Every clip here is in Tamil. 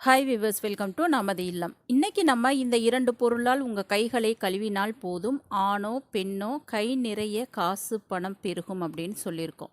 ஹாய் விவர்ஸ் வெல்கம் டு நமது இல்லம். இன்றைக்கி நம்ம இந்த இரண்டு பொருளால் உங்கள் கைகளை கழுவினால் போதும் ஆணோ பெண்ணோ கை நிறைய காசு பணம் பெருகும் அப்படின்னு சொல்லியிருக்கோம்.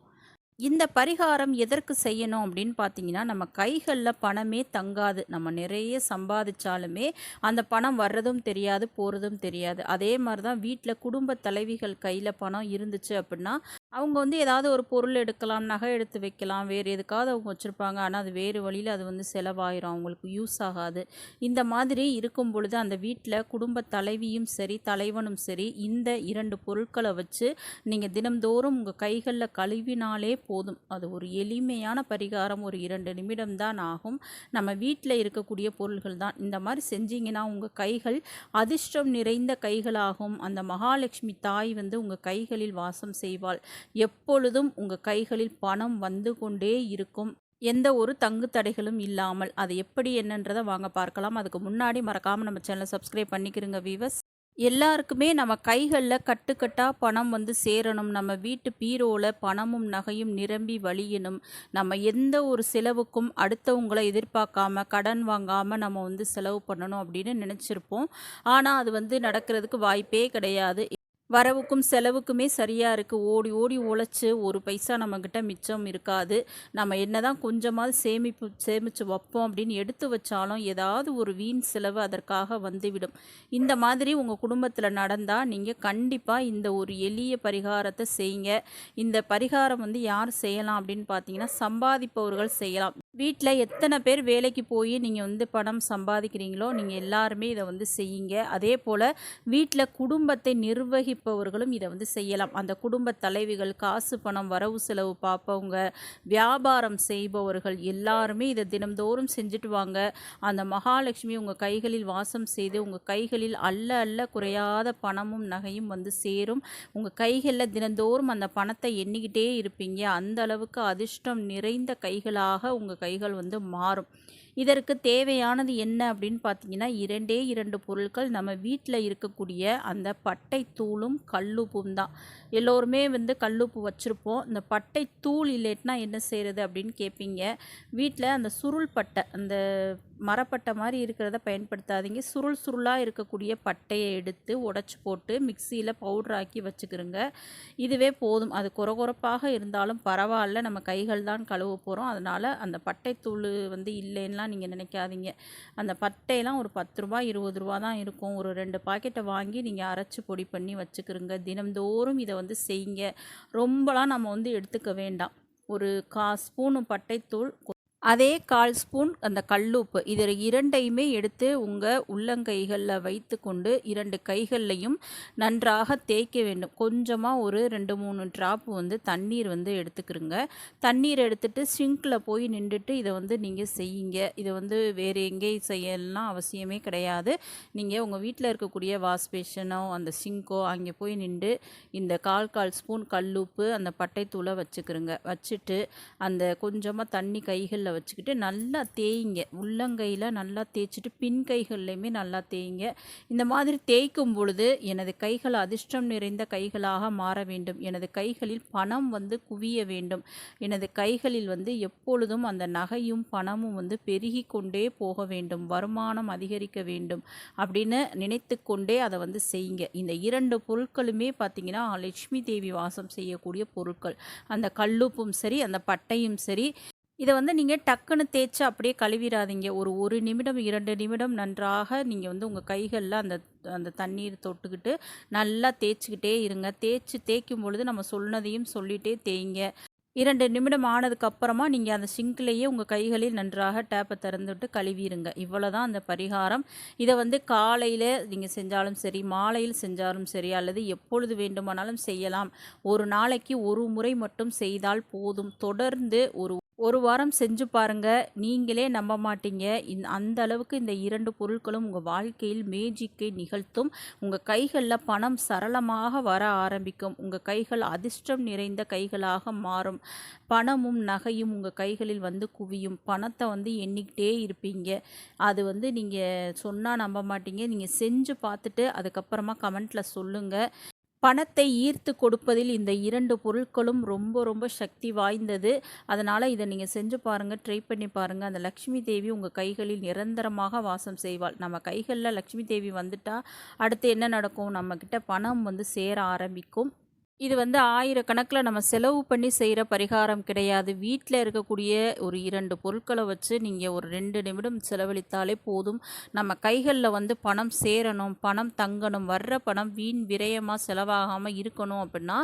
இந்த பரிகாரம் எதற்கு செய்யணும் அப்படின்னு பார்த்தீங்கன்னா நம்ம கைகளில் பணமே தங்காது. நம்ம நிறைய சம்பாதிச்சாலுமே அந்த பணம் வர்றதும் தெரியாது போகிறதும் தெரியாது. அதே மாதிரி தான் வீட்டில் குடும்ப தலைவிகள் கையில் பணம் இருந்துச்சு அப்படின்னா அவங்க வந்து ஏதாவது ஒரு பொருள் எடுக்கலாம் நகை எடுத்து வைக்கலாம் வேறு எதுக்காவது அவங்க வச்சுருப்பாங்க. ஆனால் அது வேறு வழியில் அது வந்து செலவாயிரும். அவங்களுக்கு யூஸ் ஆகாது. இந்த மாதிரி இருக்கும் பொழுது அந்த வீட்டில் குடும்ப தலைவியும் சரி தலைவனும் சரி இந்த இரண்டு பொருட்களை வச்சு நீங்கள் தினம்தோறும் உங்கள் கைகளில் கழுவினாலே போதும். அது ஒரு எளிமையான பரிகாரம். ஒரு இரண்டு நிமிடம் தான் ஆகும். நம்ம வீட்டில் இருக்கக்கூடிய பொருள்கள் தான். இந்த மாதிரி செஞ்சீங்கன்னா உங்கள் கைகள் அதிர்ஷ்டம் நிறைந்த கைகளாகும். அந்த மகாலட்சுமி தாய் வந்து உங்கள் கைகளில் வாசம் செய்வாள். எப்பொழுதும் உங்கள் கைகளில் பணம் வந்து கொண்டே இருக்கும். எந்த ஒரு தங்கு தடைகளும் இல்லாமல். அது எப்படி என்னன்றதை வாங்க பார்க்கலாம். அதுக்கு முன்னாடி மறக்காமல் நம்ம சேனலை சப்ஸ்கிரைப் பண்ணிக்கிறோங்க வீவர்ஸ் எல்லாருக்குமே நம்ம கைகளில் கட்டுக்கட்டாக பணம் வந்து சேரணும். நம்ம வீட்டு பீரோவில் பணமும் நகையும் நிரம்பி வழியணும். நம்ம எந்த ஒரு செலவுக்கும் அடுத்தவங்களை எதிர்பார்க்காம கடன் வாங்காமல் நம்ம வந்து செலவு பண்ணணும் அப்படின்னு நினச்சிருப்போம். ஆனால் அது வந்து நடக்கிறதுக்கு வாய்ப்பே கிடையாது. வரவுக்கும் செலவுக்குமே சரியாக இருக்குது ஓடி ஓடி உழைச்சி ஒரு பைசா நம்மக்கிட்ட மிச்சம் இருக்காது. நம்ம என்ன தான் கொஞ்சமாவது சேமிப்பு சேமித்து வைப்போம் அப்படின்னு எடுத்து வச்சாலும் ஏதாவது ஒரு வீண் செலவு அதற்காக வந்துவிடும். இந்த மாதிரி உங்கள் குடும்பத்தில் நடந்தால் நீங்கள் கண்டிப்பாக இந்த ஒரு எளிய பரிகாரத்தை செய்யுங்க. இந்த பரிகாரம் வந்து யார் செய்யலாம் அப்படின்னு பார்த்தீங்கன்னா சம்பாதிப்பவர்கள் செய்யலாம். வீட்டில் எத்தனை பேர் வேலைக்கு போய் நீங்கள் வந்து பணம் சம்பாதிக்கிறீங்களோ நீங்கள் எல்லாருமே இதை வந்து செய்யுங்க. அதே போல் வீட்டில் குடும்பத்தை நிர்வகிப்பவர்களும் இதை வந்து செய்யலாம். அந்த குடும்ப தலைவிகள் காசு பணம் வரவு செலவு பார்ப்பவங்க வியாபாரம் செய்பவர்கள் எல்லாருமே இதை தினம்தோறும் செஞ்சுட்டு வாங்க. அந்த மகாலட்சுமி உங்கள் கைகளில் வாசம் செய்து உங்கள் கைகளில் அல்ல அல்ல குறையாத பணமும் நகையும் வந்து சேரும். உங்கள் கைகளில் தினந்தோறும் அந்த பணத்தை எண்ணிக்கிட்டே இருப்பீங்க. அந்த அளவுக்கு அதிர்ஷ்டம் நிறைந்த கைகளாக உங்கள் கைகள் வந்து மாறும். இதற்கு தேவையானது என்ன அப்படின்னு பார்த்தீங்கன்னா இரண்டே இரண்டு பொருட்கள் நம்ம வீட்டில் இருக்கக்கூடிய அந்த பட்டை தூளும் கல்லுப்பும் தான். எல்லோருமே வந்து கல்லுப்பு வச்சுருப்போம். இந்த பட்டை தூள் இல்லைட்னா என்ன செய்கிறது அப்படின்னு கேட்பீங்க வீட்டில் அந்த சுருள் பட்டை அந்த மரப்பட்டை மாதிரி இருக்கிறத பயன்படுத்தாதீங்க. சுருள் சுருளாக இருக்கக்கூடிய பட்டையை எடுத்து உடச்சி போட்டு மிக்சியில் பவுட்ராக்கி வச்சுக்கிறோங்க இதுவே போதும். அது குறகுறப்பாக இருந்தாலும் பரவாயில்ல. நம்ம கைகள் தான் கழுவ போகிறோம் அதனால் அந்த பட்டைத்தூள் வந்து இல்லைன்னா நீங்கள் நினைக்காதீங்க. அந்த பட்டையெல்லாம் ஒரு பத்து ரூபா இருபது ரூபா தான் இருக்கும். ஒரு ரெண்டு பாக்கெட்டை வாங்கி நீங்கள் அரைச்சி பொடி பண்ணி வச்சுக்கிறோங்க தினம்தோறும் இதை வந்து செய்யுங்க. ரொம்பலாம் நம்ம வந்து எடுத்துக்க வேண்டாம். ஒரு கா ஸ்பூனு பட்டைத்தூள் அதே கால் ஸ்பூன் அந்த கல்லுப்பு. இது இரண்டையுமே எடுத்து உங்கள் உள்ளங்கைகளில் வைத்து கொண்டு இரண்டு கைகள்லையும் நன்றாக தேய்க்க வேண்டும். கொஞ்சமாக ஒரு ரெண்டு மூணு ட்ராப் வந்து தண்ணீர் வந்து எடுத்துக்கிறோங்க தண்ணீர் எடுத்துகிட்டு சிங்கில் போய் நின்றுட்டு இதை வந்து நீங்கள் செய்யுங்க. இதை வந்து வேறு எங்கேயும் செய்யலாம் அவசியமே கிடையாது. நீங்கள் உங்கள் வீட்டில் இருக்கக்கூடிய வாஷ் பேஷனோ அந்த சிங்கோ அங்கே போய் நின்று இந்த கால் கால் ஸ்பூன் கல்லுப்பு அந்த பட்டைத்தூளை வச்சுக்கிறோங்க வச்சுட்டு அந்த கொஞ்சமாக தண்ணி கைகளில் வச்சுக்கிட்டு நல்லா தேய்ங்க. உள்ளங்கையில் நல்லா தேய்ச்சிட்டு பின் கைகள்லையுமே நல்லா தேய்ங்க. இந்த மாதிரி தேய்க்கும் பொழுது எனது கைகள் அதிர்ஷ்டம் நிறைந்த கைகளாக மாற வேண்டும். எனது கைகளில் பணம் வந்து குவிய வேண்டும். எனது கைகளில் வந்து எப்பொழுதும் அந்த நகையும் பணமும் வந்து பெருகி கொண்டே போக வேண்டும். வருமானம் அதிகரிக்க வேண்டும் அப்படின்னு நினைத்து கொண்டே அதை வந்து செய்யுங்க. இந்த இரண்டு பொருட்களுமே பார்த்தீங்கன்னா லட்சுமி தேவி வாசம் செய்யக்கூடிய பொருட்கள். அந்த கல்லுப்பும் சரி அந்த பட்டையும் சரி இதை வந்து நீங்கள் டக்குன்னு தேய்ச்சி அப்படியே கழுவிடாதீங்க ஒரு ஒரு நிமிடம் இரண்டு நிமிடம் நன்றாக நீங்கள் வந்து உங்கள் கைகளில் அந்த அந்த தண்ணீர் தொட்டுக்கிட்டு நல்லா தேய்ச்சிக்கிட்டே இருங்க. தேய்ச்சி தேய்க்கும் பொழுது நம்ம சொன்னதையும் சொல்லிகிட்டே தேய்ங்க. இரண்டு நிமிடம் ஆனதுக்கப்புறமா நீங்கள் அந்த சிங்க்லேயே உங்கள் கைகளில் நன்றாக டேப்பை திறந்துட்டு கழுவிடுங்க இவ்வளோ தான் அந்த பரிகாரம். இதை வந்து காலையில் நீங்கள் செஞ்சாலும் சரி மாலையில் செஞ்சாலும் சரி அல்லது எப்பொழுது வேண்டுமானாலும் செய்யலாம். ஒரு நாளைக்கு ஒரு முறை மட்டும் செய்தால் போதும். தொடர்ந்து ஒரு ஒரு வாரம் செஞ்சு பாருங்கள் நீங்களே நம்ப மாட்டீங்க. இந் அந்த அளவுக்கு இந்த இரண்டு பொருட்களும் உங்கள் வாழ்க்கையில் மேஜிக்கை நிகழ்த்தும். உங்கள் கைகளில் பணம் சரளமாக வர ஆரம்பிக்கும். உங்கள் கைகள் அதிர்ஷ்டம் நிறைந்த கைகளாக மாறும். பணமும் நகையும் உங்கள் கைகளில் வந்து குவியும். பணத்தை வந்து எண்ணிக்கிட்டே இருப்பீங்க. அது வந்து நீங்கள் சொன்னால் நம்ப மாட்டீங்க. நீங்கள் செஞ்சு பார்த்துட்டு அதுக்கப்புறமா கமெண்ட்டில் சொல்லுங்கள் பணத்தை ஈர்த்து கொடுப்பதில் இந்த இரண்டு பொருட்களும் ரொம்ப ரொம்ப சக்தி வாய்ந்தது. அதனால் இதை நீங்கள் செஞ்சு பாருங்கள் ட்ரை பண்ணி பாருங்கள் அந்த லக்ஷ்மி தேவி உங்கள் கைகளில் நிரந்தரமாக வாசம் செய்வாள். நம்ம கைகளில் லக்ஷ்மி தேவி வந்துட்டா அடுத்து என்ன நடக்கும்? நம்மக்கிட்ட பணம் வந்து சேர ஆரம்பிக்கும். இது வந்து ஆயிரக்கணக்கில் நம்ம செலவு பண்ணி செய்கிற பரிகாரம் கிடையாது. வீட்டில் இருக்கக்கூடிய ஒரு இரண்டு பொருட்களை வச்சு நீங்கள் ஒரு ரெண்டு நிமிடம் செலவழித்தாலே போதும். நம்ம கைகளில் வந்து பணம் சேரணும் பணம் தங்கணும் வர்ற பணம் வீண் விரயமாக செலவாகாமல் இருக்கணும் அப்படின்னா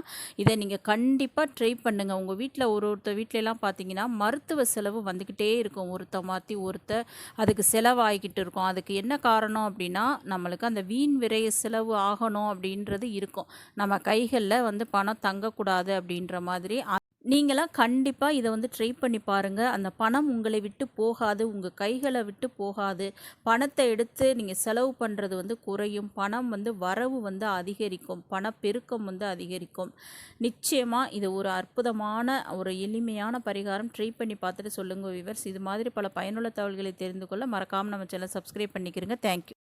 இதை நீங்கள் கண்டிப்பாக ட்ரை பண்ணுங்கள் உங்கள் வீட்டில் ஒரு ஒருத்தர் வீட்டிலலாம் பார்த்தீங்கன்னா மருத்துவ செலவு வந்துக்கிட்டே இருக்கும். ஒருத்த மாற்றி ஒருத்த அதுக்கு செலவாகிக்கிட்டு இருக்கும். அதுக்கு என்ன காரணம் அப்படின்னா நம்மளுக்கு அந்த வீண் விரய செலவு ஆகணும் அப்படின்றது இருக்கும். நம்ம கைகளில் வந்து பணம் தங்கக்கூடாது அப்படின்ற மாதிரி நீங்களாம் கண்டிப்பாக இதை வந்து ட்ரை பண்ணி பாருங்கள் அந்த பணம் உங்களை விட்டு போகாது உங்கள் கைகளை விட்டு போகாது. பணத்தை எடுத்து நீங்கள் செலவு பண்ணுறது வந்து குறையும். பணம் வந்து வரவு வந்து அதிகரிக்கும். பணப்பெருக்கம் வந்து அதிகரிக்கும். நிச்சயமாக இது ஒரு அற்புதமான ஒரு எளிமையான பரிகாரம் ட்ரை பண்ணி பார்த்துட்டு சொல்லுங்கள் விவர்ஸ் இது மாதிரி பல பயனுள்ள தகவல்களை தெரிந்து கொள்ள மறக்காமல் நம்ம சேனல் சப்ஸ்கிரைப் பண்ணிக்கிறங்க. தேங்க்யூ